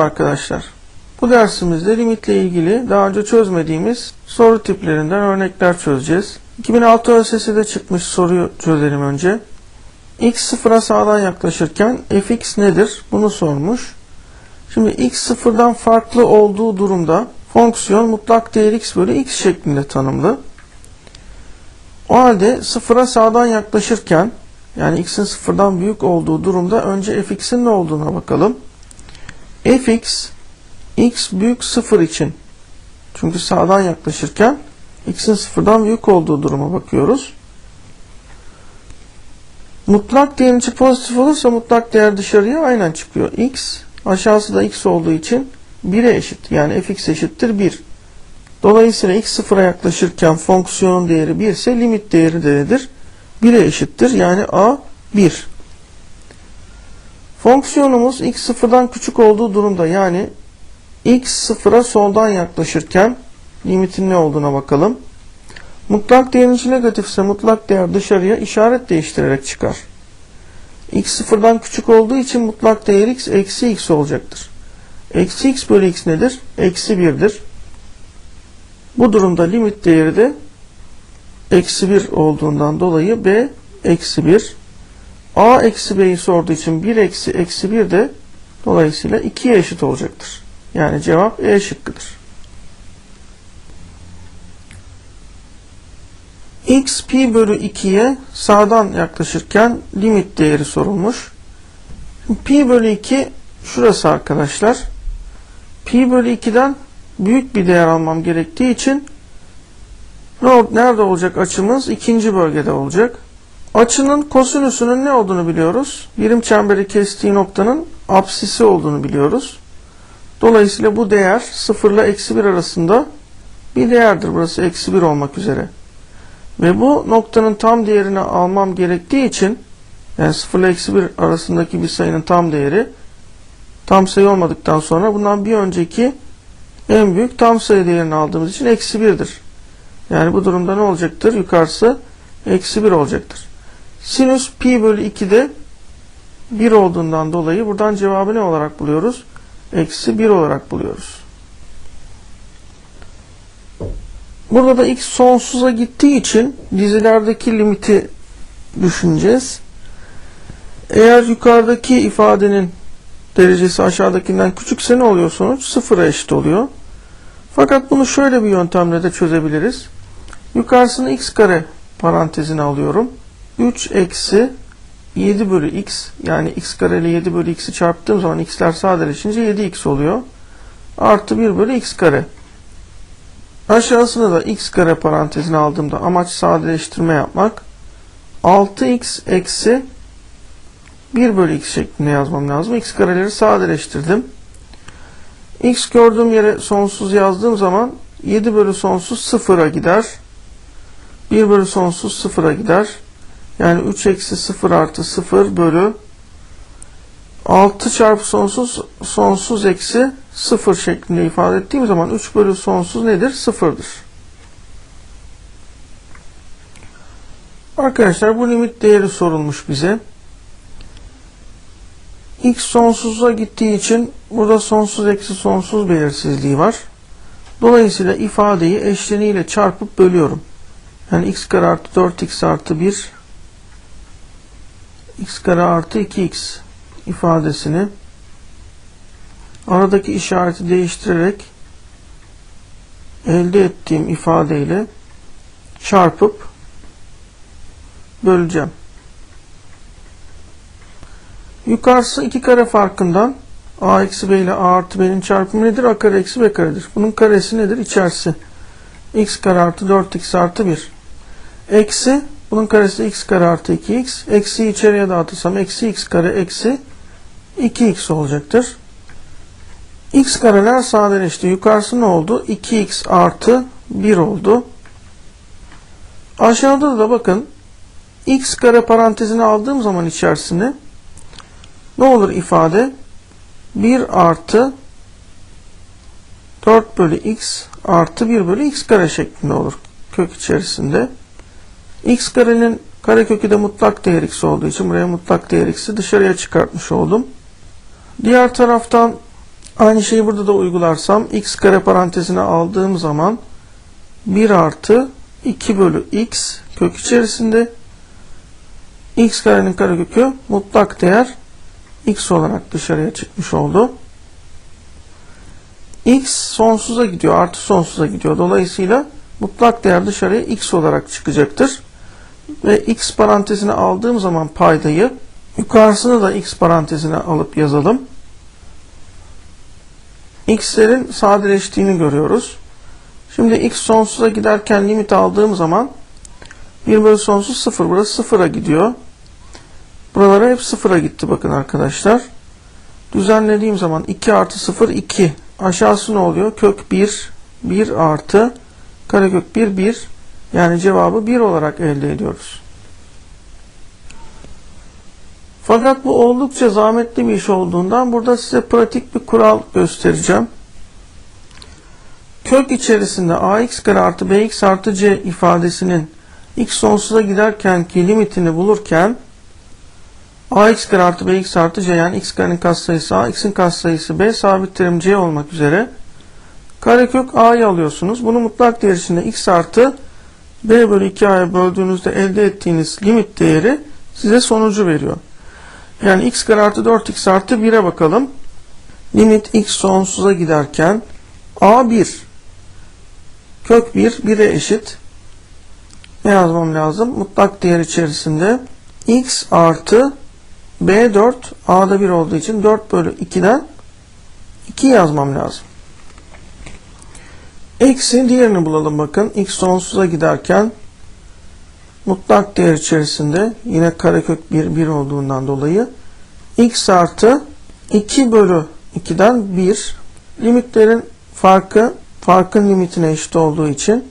arkadaşlar. Bu dersimizde limitle ilgili daha önce çözmediğimiz soru tiplerinden örnekler çözeceğiz. 2006 ÖSS'de çıkmış soruyu çözelim önce. x sıfıra sağdan yaklaşırken fx nedir? Bunu sormuş. Şimdi x sıfırdan farklı olduğu durumda fonksiyon mutlak değer x bölü x şeklinde tanımlı. O halde sıfıra sağdan yaklaşırken yani x'in sıfırdan büyük olduğu durumda önce fx'in ne olduğuna bakalım. Fx x büyük sıfır için çünkü sağdan yaklaşırken x'in sıfırdan büyük olduğu duruma bakıyoruz. Mutlak değerin içi pozitif olursa mutlak değer dışarıya aynen çıkıyor. x aşağısı da x olduğu için 1'e eşit. Yani fx eşittir 1. Dolayısıyla x sıfıra yaklaşırken fonksiyonun değeri 1 ise limit değeri de nedir? 1'e eşittir. Yani a 1. Fonksiyonumuz x sıfırdan küçük olduğu durumda yani x sıfıra soldan yaklaşırken limitin ne olduğuna bakalım. Mutlak değerin içi negatifse mutlak değer dışarıya işaret değiştirerek çıkar. x sıfırdan küçük olduğu için mutlak değer x eksi x olacaktır. Eksi x bölü x nedir? Eksi 1'dir. Bu durumda limit değeri de eksi 1 olduğundan dolayı b eksi 1. a eksi b'yi sorduğu için 1 eksi eksi 1 de dolayısıyla 2'ye eşit olacaktır. Yani cevap E şıkkıdır. x pi bölü 2'ye sağdan yaklaşırken limit değeri sorulmuş. Pi bölü 2 şurası arkadaşlar. Pi bölü 2'den büyük bir değer almam gerektiği için nerede olacak açımız? ikinci bölgede olacak. Açının kosinüsünün ne olduğunu biliyoruz. Birim çemberi kestiği noktanın apsisi olduğunu biliyoruz. Dolayısıyla bu değer 0 ile eksi 1 arasında bir değerdir. Burası eksi 1 olmak üzere. Ve bu noktanın tam değerini almam gerektiği için yani 0 ile eksi 1 arasındaki bir sayının tam değeri tam sayı olmadıktan sonra bundan bir önceki en büyük tam sayı değerini aldığımız için eksi 1'dir. Yani bu durumda ne olacaktır? Yukarısı eksi 1 olacaktır. Sinüs pi bölü 2'de 1 olduğundan dolayı buradan cevabı ne olarak buluyoruz? Eksi 1 olarak buluyoruz. Burada da x sonsuza gittiği için dizilerdeki limiti düşüneceğiz. Eğer yukarıdaki ifadenin derecesi aşağıdakinden küçükse ne oluyor sonuç? Sıfıra eşit oluyor. Fakat bunu şöyle bir yöntemle de çözebiliriz. Yukarısını x kare parantezine alıyorum. 3 eksi 7 bölü x yani x kare ile 7 bölü x'i çarptığım zaman x'ler sadeleşince 7x oluyor. Artı 1 bölü x kare. Aşağısını da x kare parantezine aldığımda amaç sadeleştirme yapmak. 6x eksi 1 bölü x şeklinde yazmam lazım. x kareleri sadeleştirdim. x gördüğüm yere sonsuz yazdığım zaman 7 bölü sonsuz sıfıra gider. 1 bölü sonsuz sıfıra gider. Yani 3 eksi 0 artı 0 bölü 6 çarpı sonsuz sonsuz eksi 0 şeklinde ifade ettiğim zaman 3 bölü sonsuz nedir? 0'dır. Arkadaşlar bu limit değeri sorulmuş bize. x sonsuza gittiği için burada sonsuz eksi sonsuz belirsizliği var. Dolayısıyla ifadeyi eşleniğiyle çarpıp bölüyorum. Yani x kare artı 4x artı 1 x kare artı 2x ifadesini aradaki işareti değiştirerek elde ettiğim ifadeyle çarpıp böleceğim. Yukarısı iki kare farkından a eksi b ile a artı b'nin çarpımı nedir? a kare eksi b karedir. Bunun karesi nedir? İçerisi. x kare artı 4x artı 1. Eksi bunun karesi x kare artı 2x. Eksi içeriye dağıtırsam eksi x kare eksi 2x olacaktır. x kareler sadeleşti. Yukarısı ne oldu? 2x artı 1 oldu. Aşağıda da bakın x kare parantezini aldığım zaman içerisine ne olur ifade? 1 artı 4 bölü x artı 1 bölü x kare şeklinde olur kök içerisinde x karenin karekökü de mutlak değer x olduğu için buraya mutlak değer x'i dışarıya çıkartmış oldum. Diğer taraftan Aynı şeyi burada da uygularsam x kare parantezine aldığım zaman 1 artı 2 bölü x kök içerisinde x karenin karekökü mutlak değer x olarak dışarıya çıkmış oldu. x sonsuza gidiyor, artı sonsuza gidiyor. Dolayısıyla mutlak değer dışarıya x olarak çıkacaktır. Ve x parantezine aldığım zaman paydayı yukarısını da x parantezine alıp yazalım. x'lerin sadeleştiğini görüyoruz. Şimdi x sonsuza giderken limit aldığım zaman 1 bölü sonsuz 0. Burası 0'a gidiyor. Buralara hep 0'a gitti bakın arkadaşlar. Düzenlediğim zaman 2 artı 0 2. Aşağısı ne oluyor? Kök 1 1 artı karekök 1 1. Yani cevabı 1 olarak elde ediyoruz. Fakat bu oldukça zahmetli bir iş olduğundan burada size pratik bir kural göstereceğim. Kök içerisinde ax kare artı bx artı c ifadesinin x sonsuza giderkenki limitini bulurken ax kare artı bx artı c yani x karenin katsayısı a, x'in katsayısı b, sabit terim c olmak üzere karekök a'yı alıyorsunuz. Bunu mutlak değer içinde x artı b bölü 2a'ya böldüğünüzde elde ettiğiniz limit değeri size sonucu veriyor. Yani x kare artı 4x artı 1'e bakalım. Limit x sonsuza giderken a 1 kök 1 1'e eşit. Ne yazmam lazım? Mutlak değer içerisinde x artı b4 a'da 1 olduğu için 4 bölü 2'den 2 yazmam lazım. Eksi diğerini bulalım bakın. x sonsuza giderken mutlak değer içerisinde yine karekök 1 1 olduğundan dolayı x artı 2 bölü 2'den 1 limitlerin farkı farkın limitine eşit olduğu için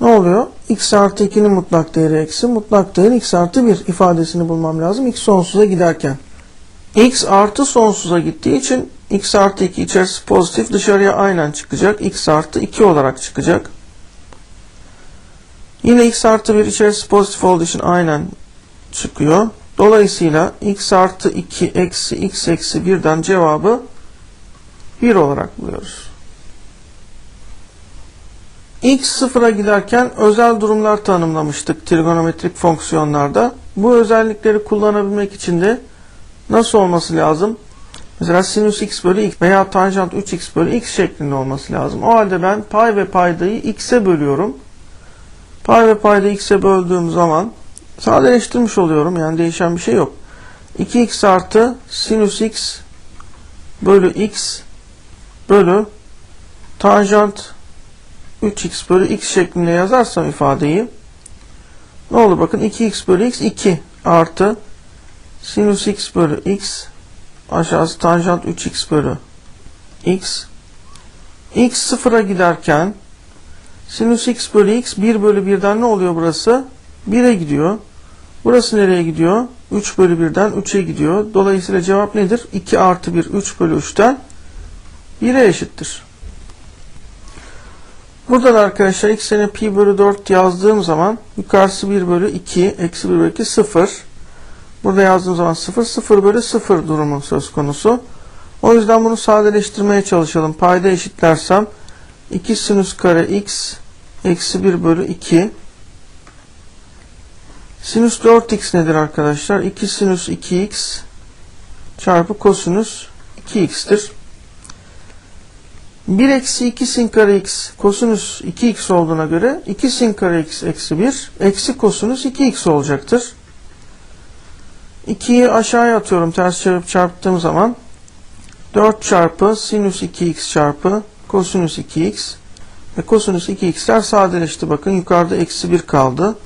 ne oluyor? x artı 2'nin mutlak değeri eksi mutlak değeri x artı 1 ifadesini bulmam lazım x sonsuza giderken. X artı sonsuza gittiği için x artı 2 içerisi pozitif dışarıya aynen çıkacak. x artı 2 olarak çıkacak. Yine x artı 1 içerisi pozitif olduğu için aynen çıkıyor. Dolayısıyla x artı 2 eksi x eksi 1'den cevabı 1 olarak buluyoruz. x sıfıra giderken özel durumlar tanımlamıştık trigonometrik fonksiyonlarda. Bu özellikleri kullanabilmek için de nasıl olması lazım? Mesela sinüs x bölü x veya tanjant 3x bölü x şeklinde olması lazım. O halde ben pay ve paydayı x'e bölüyorum. Pay ve paydayı x'e böldüğüm zaman sadeleştirmiş oluyorum. Yani değişen bir şey yok. 2x artı sinüs x bölü x bölü tanjant 3x bölü x şeklinde yazarsam ifadeyi ne olur bakın 2x bölü x 2 artı sinüs x bölü x aşağısı tanjant 3x bölü x x sıfıra giderken sinüs x bölü x 1 bölü 1'den ne oluyor burası? 1'e gidiyor. Burası nereye gidiyor? 3 bölü 1'den 3'e gidiyor. Dolayısıyla cevap nedir? 2 artı 1 3 bölü 3'ten 1'e eşittir. Burada da arkadaşlar x'ine pi bölü 4 yazdığım zaman yukarısı 1 bölü 2 eksi 1 bölü 2 0. Burada yazdığım zaman 0 0 bölü 0 durumu söz konusu. O yüzden bunu sadeleştirmeye çalışalım. Payda eşitlersem 2 sinüs kare x eksi 1 bölü 2 Sinüs 4x nedir arkadaşlar? 2 sinüs 2x çarpı kosinüs 2x'tir. 1 eksi 2 sin kare x kosinüs 2x olduğuna göre 2 sin kare x eksi 1 eksi kosinüs 2x olacaktır. 2'yi aşağıya atıyorum ters çevirip çarptığım zaman 4 çarpı sinüs 2x çarpı kosinüs 2x ve kosinüs 2x'ler sadeleşti. Bakın yukarıda eksi 1 kaldı.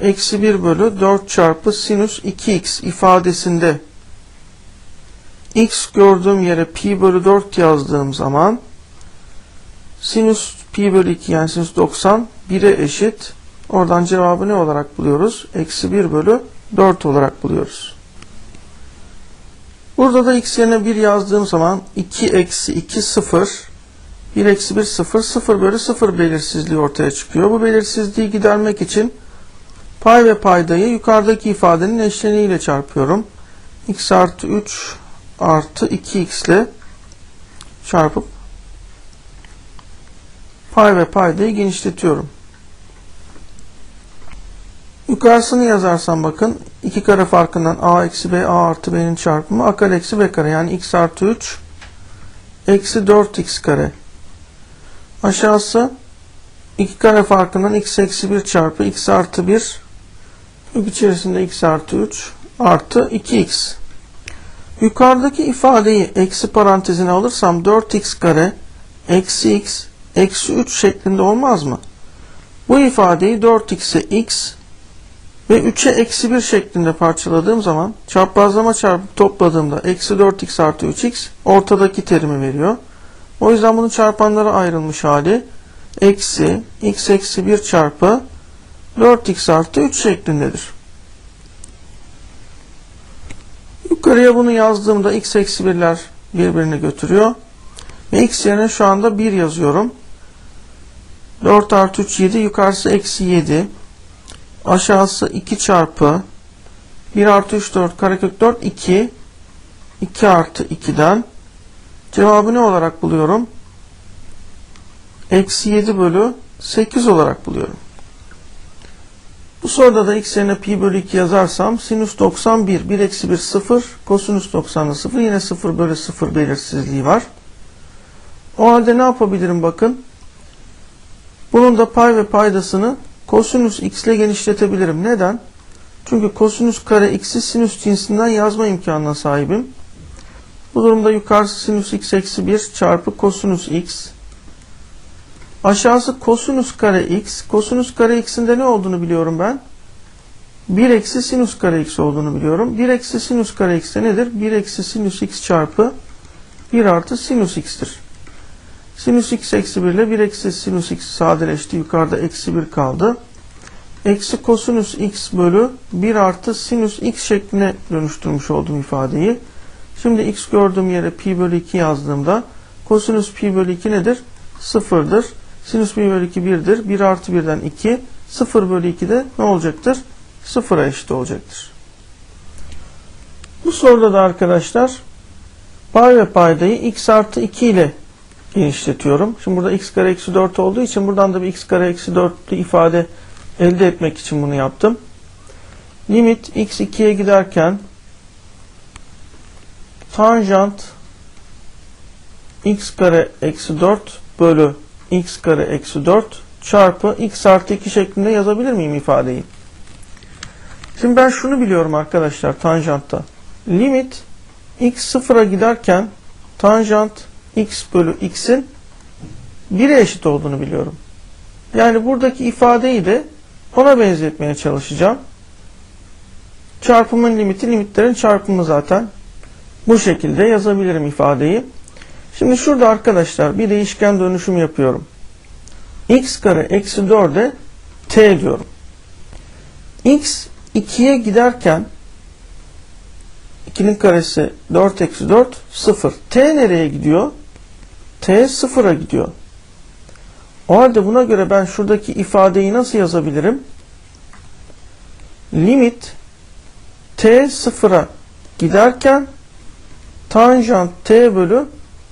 Eksi 1 bölü 4 çarpı sinüs 2x ifadesinde x gördüğüm yere pi bölü 4 yazdığım zaman sinüs pi bölü 2 yani sinüs 90 1'e eşit. Oradan cevabı ne olarak buluyoruz? Eksi 1 bölü 4 olarak buluyoruz. Burada da x yerine 1 yazdığım zaman 2 eksi 2 0 1 eksi 1 0 0 bölü 0 belirsizliği ortaya çıkıyor. Bu belirsizliği gidermek için pay ve paydayı yukarıdaki ifadenin eşleniğiyle çarpıyorum. x artı 3 artı 2x ile çarpıp pay ve paydayı genişletiyorum. Yukarısını yazarsam bakın 2 kare farkından a eksi b a artı b'nin çarpımı a kare eksi b kare yani x artı 3 eksi 4x kare. Aşağısı 2 kare farkından x eksi 1 çarpı x artı 1 kök içerisinde x artı 3 artı 2x. Yukarıdaki ifadeyi eksi parantezine alırsam 4x kare eksi x eksi 3 şeklinde olmaz mı? Bu ifadeyi 4x'e x ve 3'e eksi 1 şeklinde parçaladığım zaman çarpazlama çarpıp topladığımda eksi 4x artı 3x ortadaki terimi veriyor. O yüzden bunun çarpanlara ayrılmış hali eksi x eksi 1 çarpı 4x artı 3 şeklindedir. Yukarıya bunu yazdığımda x eksi 1'ler birbirini götürüyor. Ve x yerine şu anda 1 yazıyorum. 4 artı 3 7 yukarısı eksi 7. Aşağısı 2 çarpı 1 artı 3 4 karekök 4 2 2 artı 2'den cevabı ne olarak buluyorum? Eksi 7 bölü 8 olarak buluyorum. Bu soruda da x yerine pi bölü 2 yazarsam sinüs 91 1 eksi 1 0 kosinüs 90 0 yine 0 bölü 0 belirsizliği var. O halde ne yapabilirim bakın. Bunun da pay ve paydasını kosinüs x ile genişletebilirim. Neden? Çünkü kosinüs kare x'i sinüs cinsinden yazma imkanına sahibim. Bu durumda yukarısı sinüs x eksi 1 çarpı kosinüs x. Aşağısı kosinüs kare x. Kosinüs kare x'in de ne olduğunu biliyorum ben. 1 eksi sinüs kare x olduğunu biliyorum. 1 eksi sinüs kare x de nedir? 1 eksi sinüs x çarpı 1 artı sinüs x'tir. Sinüs x eksi 1 ile 1 eksi sinüs x sadeleşti. Yukarıda eksi 1 kaldı. Eksi kosinüs x bölü 1 artı sinüs x şekline dönüştürmüş oldum ifadeyi. Şimdi x gördüğüm yere pi bölü 2 yazdığımda kosinüs pi bölü 2 nedir? 0'dır. Sinüs pi bölü 2 1'dir. 1 artı 1'den 2. 0 bölü 2 de ne olacaktır? 0'a eşit olacaktır. Bu soruda da arkadaşlar pay ve paydayı x artı 2 ile genişletiyorum. Şimdi burada x kare eksi 4 olduğu için buradan da bir x kare eksi 4'lü ifade elde etmek için bunu yaptım. Limit x 2'ye giderken tanjant x kare eksi 4 bölü x kare eksi 4 çarpı x artı 2 şeklinde yazabilir miyim ifadeyi? Şimdi ben şunu biliyorum arkadaşlar tanjantta. Limit x sıfıra giderken tanjant x bölü x'in 1'e eşit olduğunu biliyorum. Yani buradaki ifadeyi de ona benzetmeye çalışacağım. Çarpımın limiti limitlerin çarpımı zaten. Bu şekilde yazabilirim ifadeyi. Şimdi şurada arkadaşlar bir değişken dönüşüm yapıyorum. x kare eksi 4'e t diyorum. x 2'ye giderken 2'nin karesi 4 eksi 4 0. t nereye gidiyor? T 0'a gidiyor. O halde buna göre ben şuradaki ifadeyi nasıl yazabilirim? Limit t 0'a giderken tanjant t bölü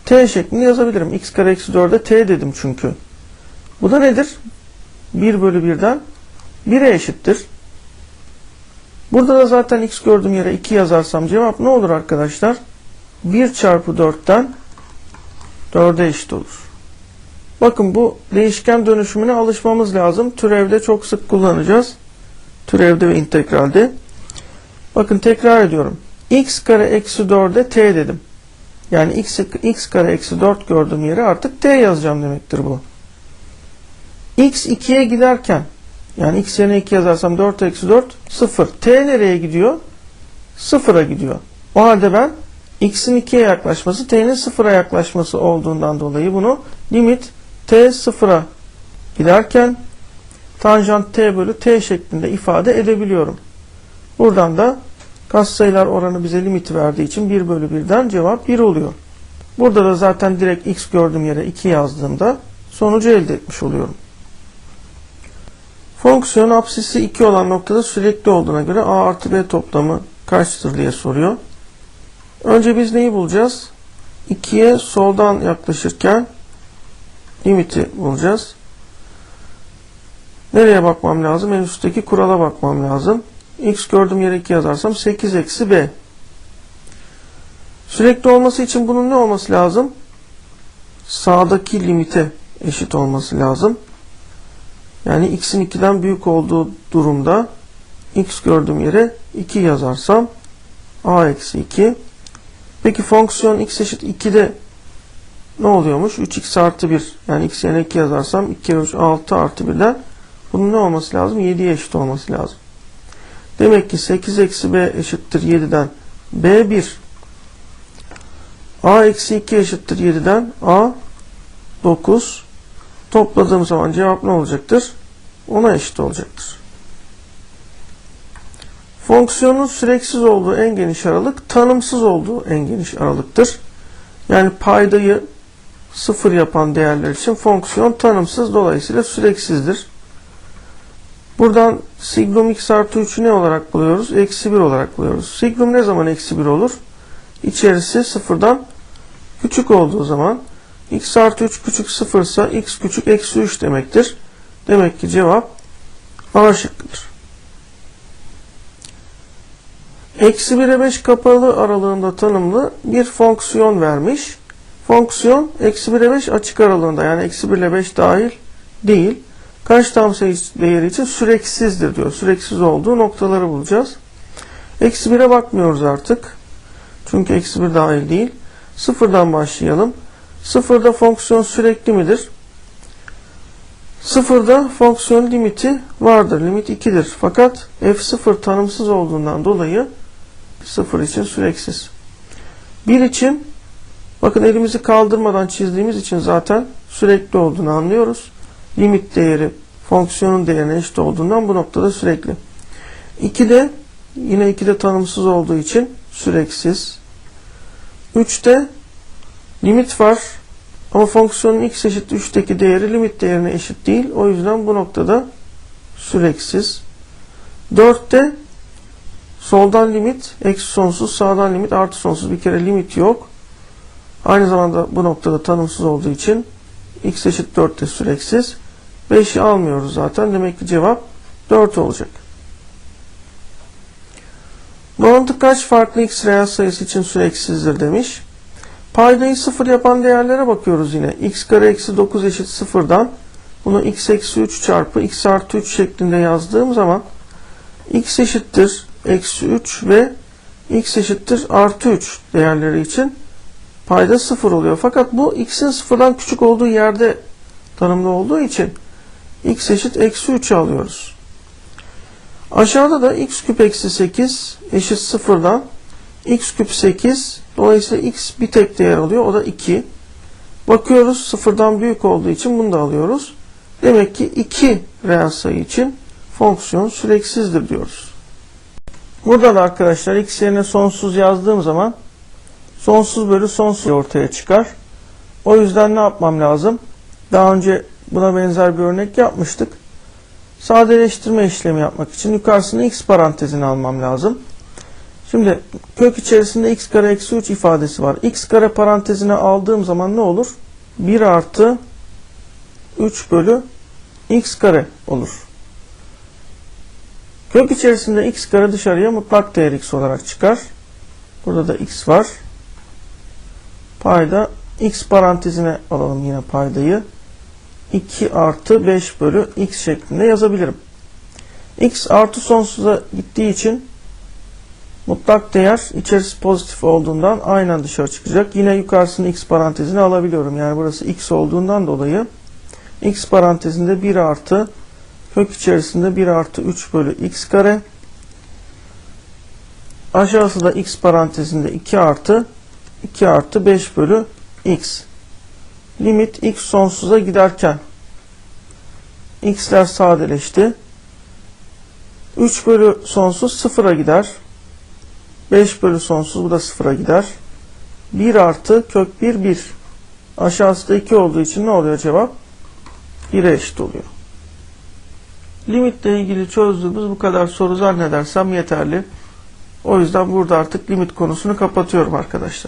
t şeklinde yazabilirim. x kare eksi 4'e t dedim çünkü. Bu da nedir? 1 bölü 1'den 1'e eşittir. Burada da zaten x gördüğüm yere 2 yazarsam cevap ne olur arkadaşlar? 1 çarpı 4'ten 4'e eşit olur. Bakın bu değişken dönüşümüne alışmamız lazım. Türevde çok sık kullanacağız. Türevde ve integralde. Bakın tekrar ediyorum. x kare eksi 4'e t dedim. Yani x, x kare eksi 4 gördüğüm yere artık t yazacağım demektir bu. x 2'ye giderken yani x yerine 2 yazarsam 4 eksi 4 0. t nereye gidiyor? 0'a gidiyor. O halde ben x'in 2'ye yaklaşması t'nin 0'a yaklaşması olduğundan dolayı bunu limit t 0'a giderken tanjant t bölü t şeklinde ifade edebiliyorum. Buradan da katsayılar oranı bize limiti verdiği için 1 bölü 1'den cevap 1 oluyor. Burada da zaten direkt x gördüğüm yere 2 yazdığımda sonucu elde etmiş oluyorum. Fonksiyon apsisi 2 olan noktada sürekli olduğuna göre a artı b toplamı kaçtır diye soruyor. Önce biz neyi bulacağız? 2'ye soldan yaklaşırken limiti bulacağız. Nereye bakmam lazım? En üstteki kurala bakmam lazım. X gördüğüm yere 2 yazarsam 8 eksi B. Sürekli olması için bunun ne olması lazım? Sağdaki limite eşit olması lazım. Yani x'in 2'den büyük olduğu durumda x gördüğüm yere 2 yazarsam a eksi 2. Peki fonksiyon x eşit 2'de ne oluyormuş? 3x artı 1. Yani x yerine 2 yazarsam 2 kere 3 6 artı 1'den bunun ne olması lazım? 7'ye eşit olması lazım. Demek ki 8 eksi b eşittir 7'den b 1. a eksi 2 eşittir 7'den a 9. Topladığım zaman cevap ne olacaktır? Ona eşit olacaktır. Fonksiyonun süreksiz olduğu en geniş aralık tanımsız olduğu en geniş aralıktır. Yani paydayı sıfır yapan değerler için fonksiyon tanımsız dolayısıyla süreksizdir. Buradan signum x artı 3'ü ne olarak buluyoruz? Eksi 1 olarak buluyoruz. Signum ne zaman eksi 1 olur? İçerisi sıfırdan küçük olduğu zaman x artı 3 küçük sıfırsa x küçük eksi 3 demektir. Demek ki cevap A şıkkıdır. Eksi 1'e 5 kapalı aralığında tanımlı bir fonksiyon vermiş. Fonksiyon eksi 1'e 5 açık aralığında yani eksi 1 ile 5 dahil değil. Kaç tam sayı değeri için süreksizdir diyor. Süreksiz olduğu noktaları bulacağız. Eksi 1'e bakmıyoruz artık. Çünkü eksi 1 dahil değil. Sıfırdan başlayalım. Sıfırda fonksiyon sürekli midir? Sıfırda fonksiyon limiti vardır. Limit 2'dir. Fakat f0 tanımsız olduğundan dolayı sıfır için süreksiz. 1 için bakın elimizi kaldırmadan çizdiğimiz için zaten sürekli olduğunu anlıyoruz. Limit değeri fonksiyonun değerine eşit olduğundan bu noktada sürekli. 2'de yine 2'de tanımsız olduğu için süreksiz. 3'te limit var. Ama fonksiyonun x eşit 3'teki değeri limit değerine eşit değil. O yüzden bu noktada süreksiz. 4'te soldan limit eksi sonsuz, sağdan limit artı sonsuz. Bir kere limit yok. Aynı zamanda bu noktada tanımsız olduğu için x eşit 4'te süreksiz. 5'i almıyoruz zaten. Demek ki cevap 4 olacak. Doğrultu kaç farklı x reel sayısı için süreksizdir demiş. Paydayı sıfır yapan değerlere bakıyoruz yine. x kare eksi 9 eşit sıfırdan bunu x eksi 3 çarpı x artı 3 şeklinde yazdığım zaman x eşittir eksi 3 ve x eşittir artı 3 değerleri için payda sıfır oluyor. Fakat bu x'in sıfırdan küçük olduğu yerde tanımlı olduğu için x eşit eksi 3 alıyoruz. Aşağıda da x küp eksi 8 eşit sıfırdan x küp 8 dolayısıyla x bir tek değer alıyor o da 2 bakıyoruz sıfırdan büyük olduğu için bunu da alıyoruz demek ki 2 reel sayı için fonksiyon süreksizdir diyoruz burada da arkadaşlar x sonsuz yazdığım zaman sonsuz bölü sonsuz ortaya çıkar o yüzden ne yapmam lazım daha önce buna benzer bir örnek yapmıştık sadeleştirme işlemi yapmak için yukarısını x parantezine almam lazım Şimdi kök içerisinde x kare eksi 3 ifadesi var. x kare parantezine aldığım zaman ne olur? 1 artı 3 bölü x kare olur. Kök içerisinde x kare dışarıya mutlak değer x olarak çıkar. Burada da x var. Payda x parantezine alalım yine paydayı. 2 artı 5 bölü x şeklinde yazabilirim. x artı sonsuza gittiği için Mutlak değer içerisi pozitif olduğundan aynen dışarı çıkacak. Yine yukarısını x parantezine alabiliyorum. Yani burası x olduğundan dolayı x parantezinde 1 artı kök içerisinde 1 artı 3 bölü x kare aşağısı da x parantezinde 2 artı 2 artı 5 bölü x limit x sonsuza giderken x'ler sadeleşti 3 bölü sonsuz sıfıra gider 5 bölü sonsuz bu da sıfıra gider. 1 artı kök 1 1. Aşağısı da 2 olduğu için ne oluyor cevap? 1'e eşit oluyor. Limitle ilgili çözdüğümüz bu kadar soru zannedersem yeterli. O yüzden burada artık limit konusunu kapatıyorum arkadaşlar.